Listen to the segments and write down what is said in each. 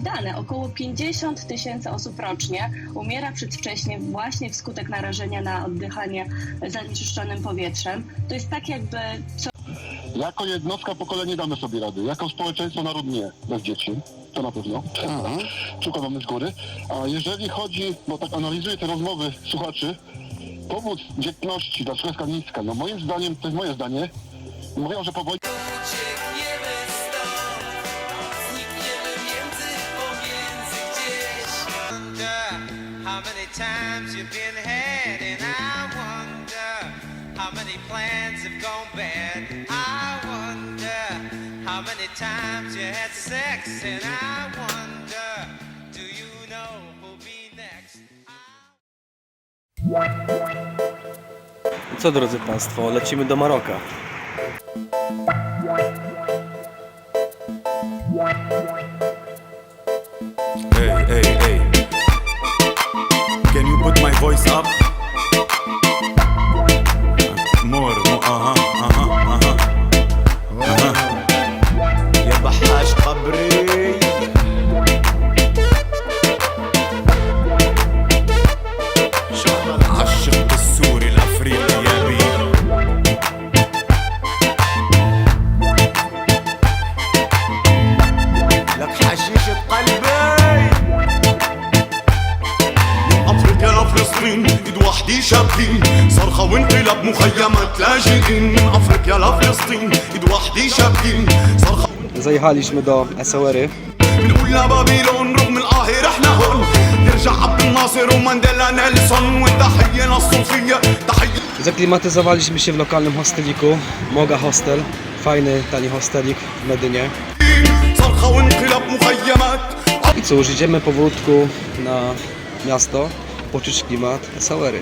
dane. Około 50 tysięcy osób rocznie umiera przedwcześnie właśnie wskutek narażenia na oddychanie zanieczyszczonym powietrzem. To jest tak jakby co Jako jednostka pokolenie nie damy sobie rady. Jako społeczeństwo naród nie, bez dzieci. To na pewno. Przykładamy z góry. A jeżeli chodzi, bo tak analizuję te rozmowy słuchaczy, powód dzietności, jest tak niska? No moim zdaniem, to jest moje zdanie, mówią, że po Co drodzy Państwo, lecimy do Maroka. Hey, hey, hey. Can you put my voice up? مخيمات لاجئين من افريقيا لفلسطين ايد وحدي شابين صرخة Zajechaliśmy do Esewery. بنقول لبابيلون رغم القاهرة احنا هون نرجع عبد الناصر ومانديلا نيلسون والتحية للصوفية تحية Zaklimatyzowaliśmy się w lokalnym hosteliku, Moga Hostel. Fajny, tani hostelik w Medynie. صرخة وانقلاب مخيمات I cóż, idziemy powolutku na miasto, poczuć klimat Esewery.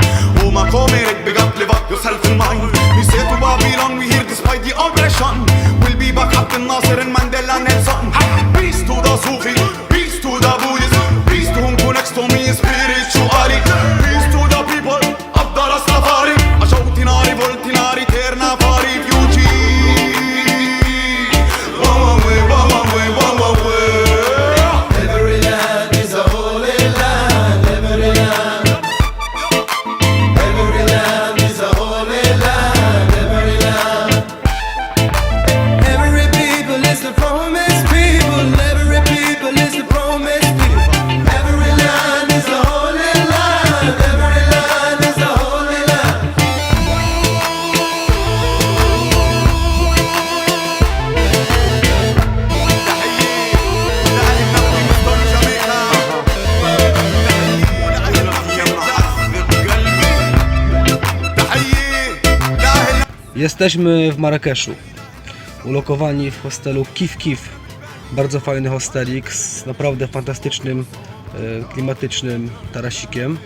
Homa komerik big up, live up yourself and mine We say to Babylon, we here despite the oppression We'll be back up in Nasser and Mandela Nelson. Peace to the Sufi Jesteśmy w Marrakeszu, ulokowani w hostelu Kif Kif. Bardzo fajny hostelik z naprawdę fantastycznym, e, klimatycznym tarasikiem.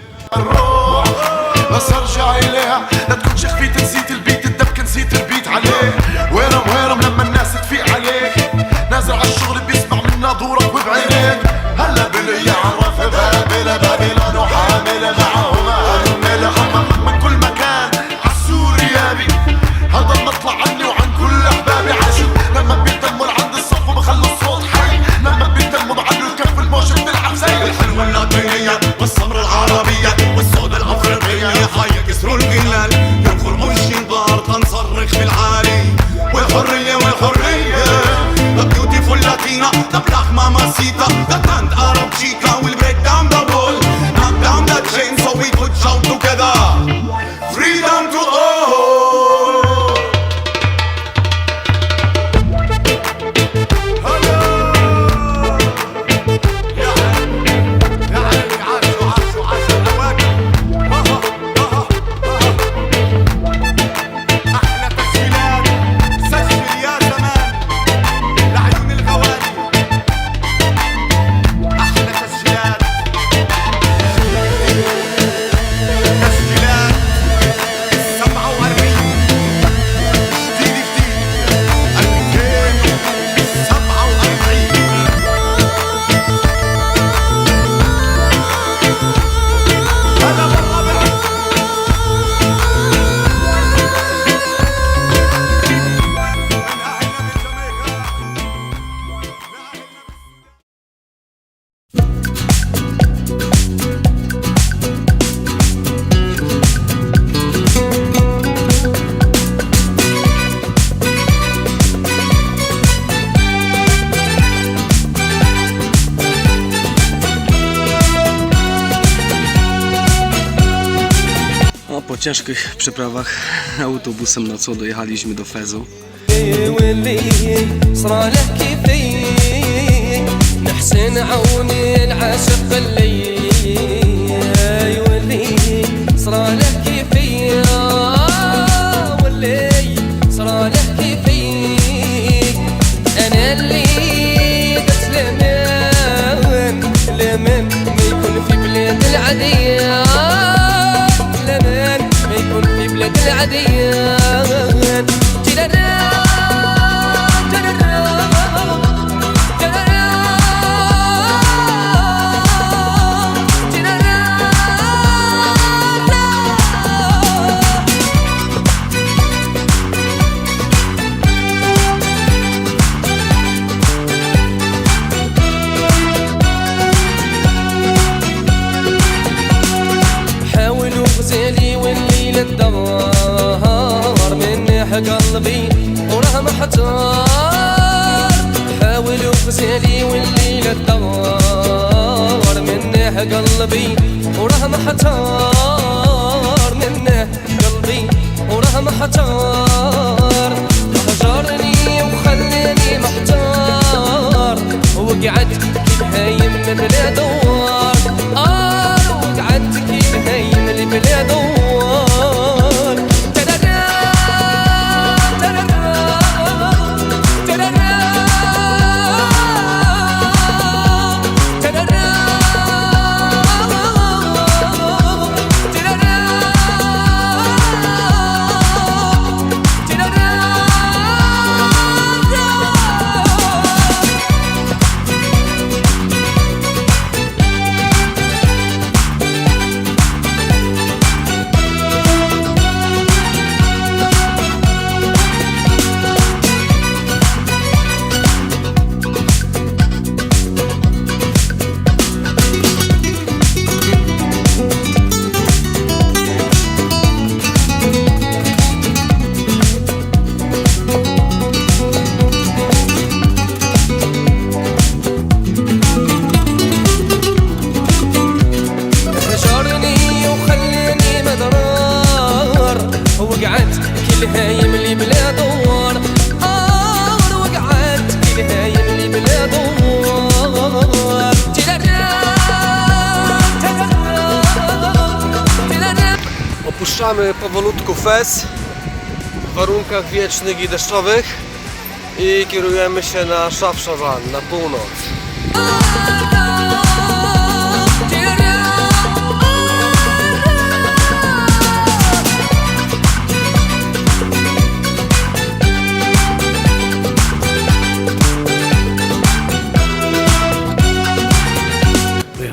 ciężkich przeprawach autobusem nocą dojechaliśmy do Fezu. واللي قلبي وراه محتار حاولوا غزالي والليل الدار مني حق قلبي وراه محتار منه قلبي وراه محتار هجرني وخلاني محتار. وقعدت هايم بلا دوار. آه وقعدت كيف هايم بلا دوار. وقعدت كل هايم لي بلا دوار آه وقعدت كل هايم لي بلا دوار تلرا تلرا تلرا Opuszczamy powolutku Fez w warunkach wiecznych i deszczowych i kierujemy się na Szafszawan, na północ.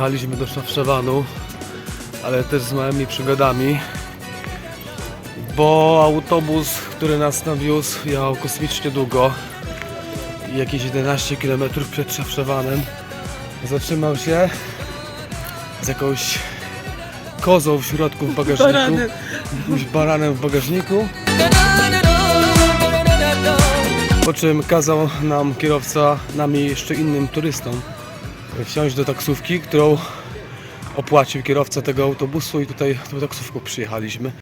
Dojechaliśmy do Szafszawanu, ale też z małymi przygodami, bo autobus, który nas nawiózł, jechał kosmicznie długo jakieś 11 km przed Szafszawanem zatrzymał się z jakąś kozą w środku w bagażniku, jakimś baranem w bagażniku, po czym kazał nam kierowca, nami jeszcze innym turystom wsiąść do taksówki, którą opłacił kierowca tego autobusu i tutaj tą taksówką przyjechaliśmy.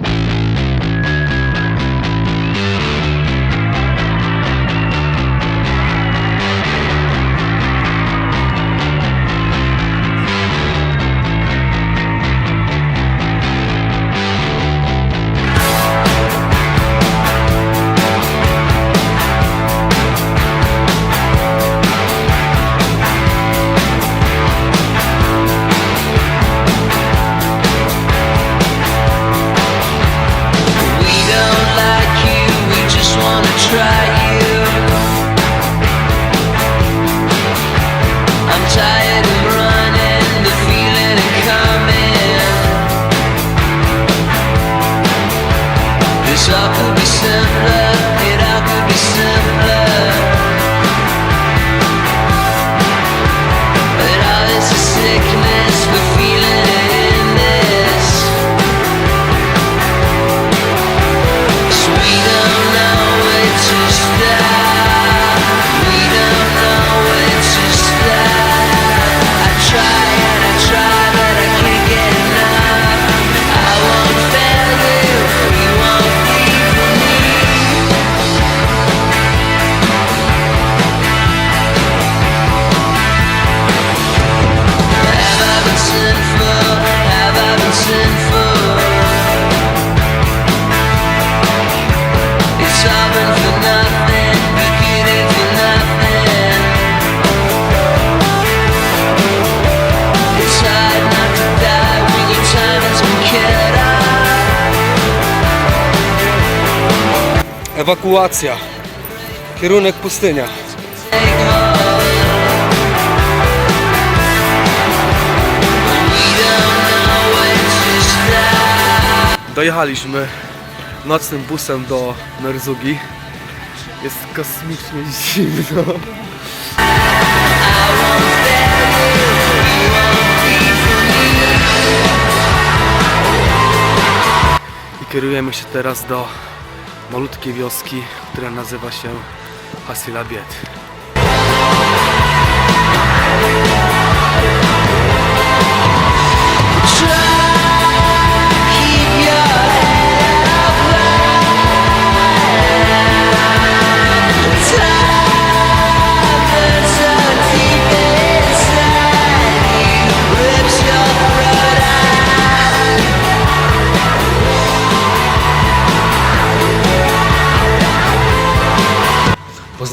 Ewakuacja. Kierunek pustynia. Dojechaliśmy nocnym busem do Merzugi. Jest kosmicznie zimno. I kierujemy się teraz do malutkiej wioski, która nazywa się Hasilabiet.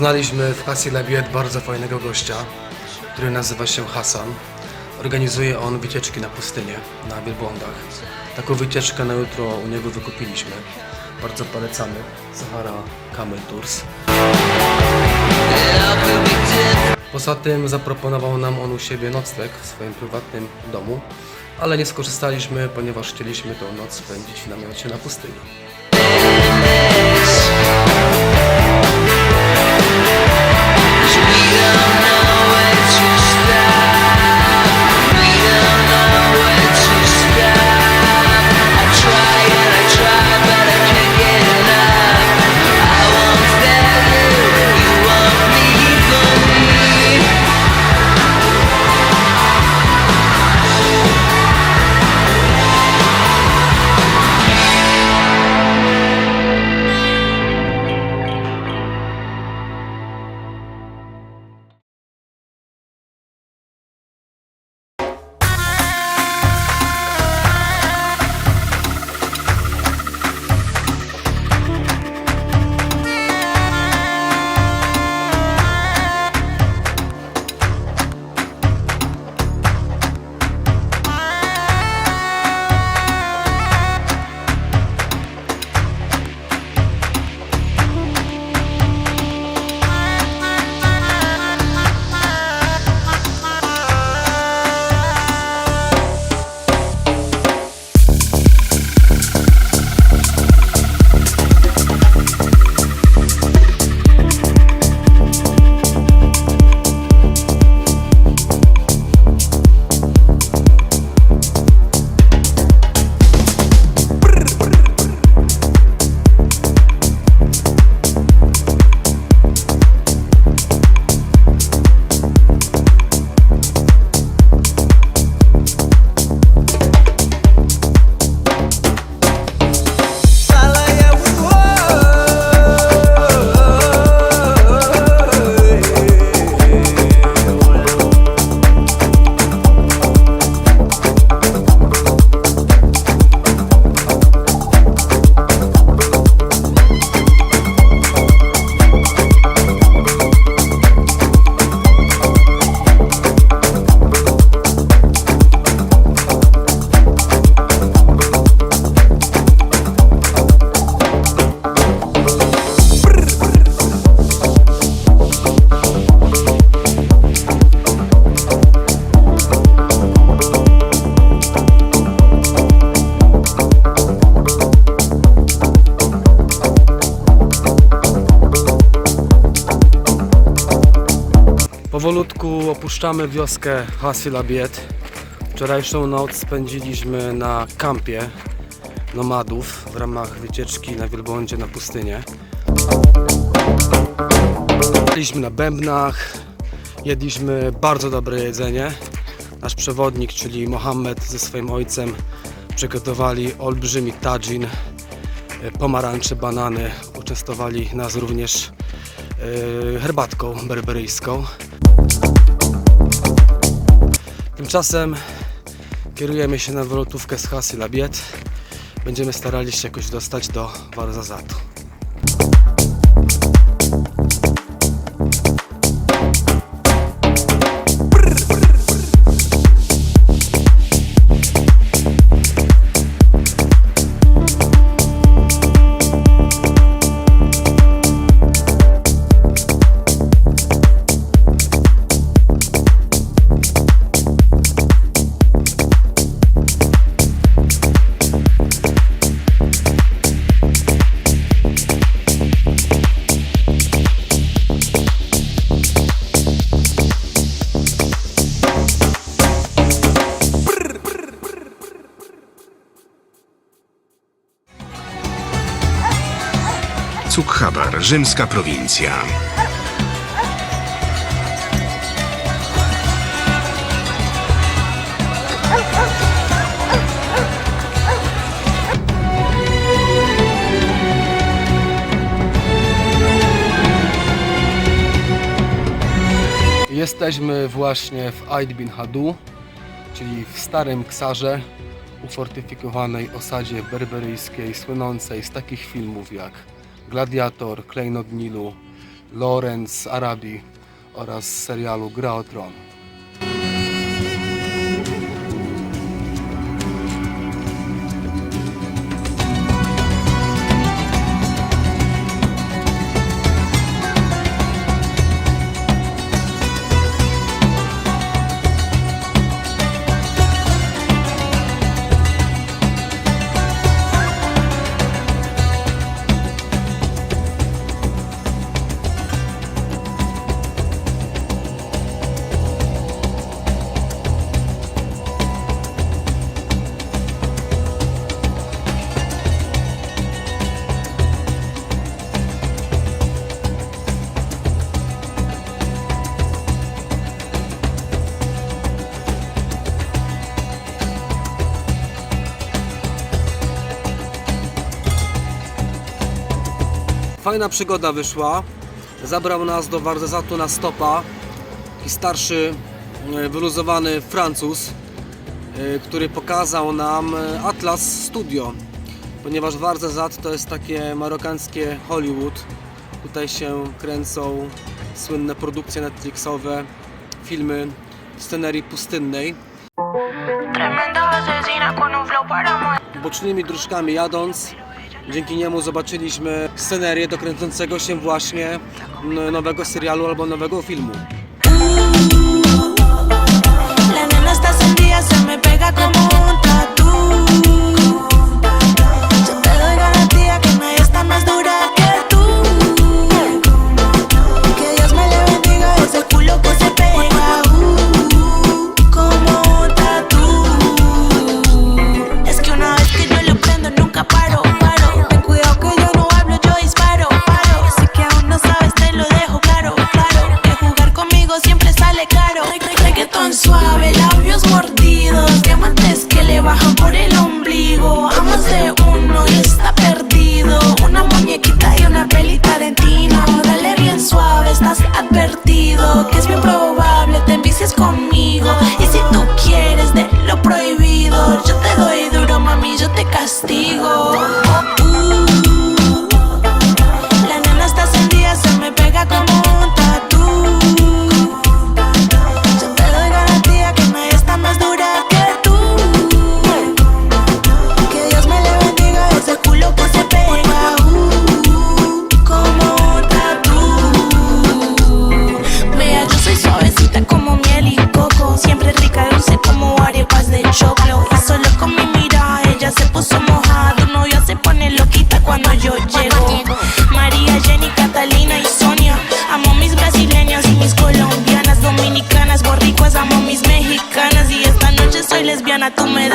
Poznaliśmy w Hasilabiet bardzo fajnego gościa, który nazywa się Hasan. Organizuje on wycieczki na pustynię, na wielbłądach. Taką wycieczkę na jutro u niego wykupiliśmy. Bardzo polecamy. Sahara Camel Tours. Poza tym zaproponował nam on u siebie nocleg w swoim prywatnym domu, ale nie skorzystaliśmy, ponieważ chcieliśmy tą noc spędzić w namiocie na pustyni. Opuszczamy wioskę Hasilabiet. Wczorajszą noc spędziliśmy na kampie nomadów w ramach wycieczki na wielbłądzie na pustynię. Byliśmy na bębnach, jedliśmy bardzo dobre jedzenie. Nasz przewodnik, czyli Mohammed ze swoim ojcem przygotowali olbrzymi tadżin, e, pomarańcze, banany. Uczęstowali nas również e, herbatką berberyjską. Tymczasem kierujemy się na wylotówkę z Hasy Labiet. Będziemy starali się jakoś dostać do Warzazatu. rzymska prowincja. Jesteśmy właśnie w Aid bin Hadu, czyli w starym Ksarze, ufortyfikowanej osadzie berberyjskiej, słynącej z takich filmów jak Gladiator, Klejnot Nilu, Lorenz Arabi oraz serialu Gra o Tron. Fajna przygoda wyszła. Zabrał nas do Warzezatu na stopa. Taki starszy, e, wyluzowany Francuz, e, który pokazał nam e, Atlas Studio. Ponieważ Warzezat to jest takie marokańskie Hollywood. Tutaj się kręcą słynne produkcje Netflixowe, filmy w scenerii pustynnej. Bocznymi dróżkami jadąc Dzięki niemu zobaczyliśmy scenerię dokręcącego się właśnie nowego serialu albo nowego filmu. La nena está se me pega como un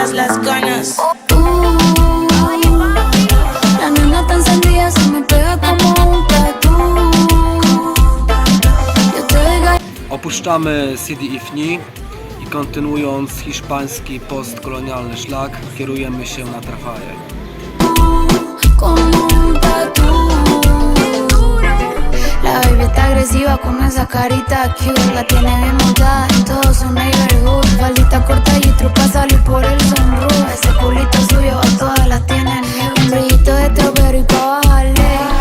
todas las ganas. Opuszczamy Sidi Ifni i kontynuując hiszpański postkolonialny szlak kierujemy się na Trafaje. La baby está agresiva con esa carita cute. La tiene bien montada en todo su neighborhood. Balita corta y trupa salir por el sunroof. Ese culito suyo a todas las tienen Un brillito de trapero y pa' bajarle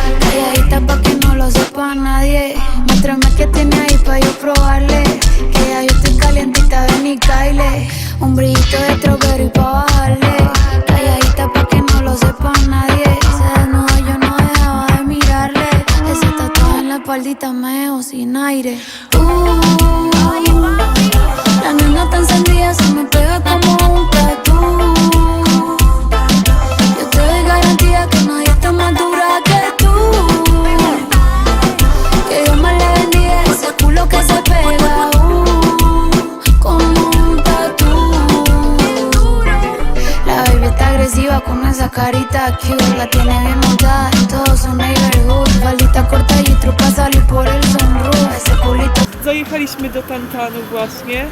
do Tantanu właśnie.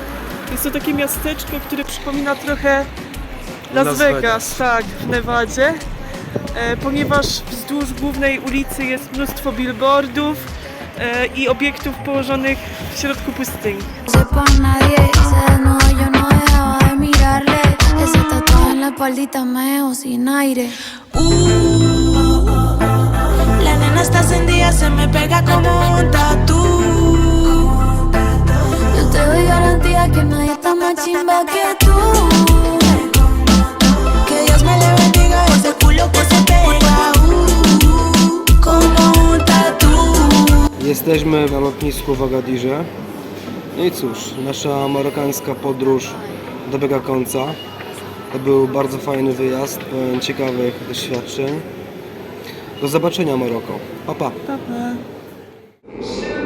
Jest to takie miasteczko, które przypomina trochę Las, Las Vegas, Vegas. tak, w Nevadzie. E, ponieważ wzdłuż głównej ulicy jest mnóstwo billboardów e, i obiektów położonych w środku pustyni. no sin aire La nena está encendida, se me pega como un tatu. Doy garantía que nadie está más chimba que tú Que Dios me le bendiga ese culo que se pega uh, como un tatu. Jesteśmy na lotnisku w Agadirze. No i cóż, nasza marokańska podróż dobiega końca. To był bardzo fajny wyjazd, pełen ciekawych doświadczeń. Do zobaczenia Maroko. Pa, pa. Pa, pa.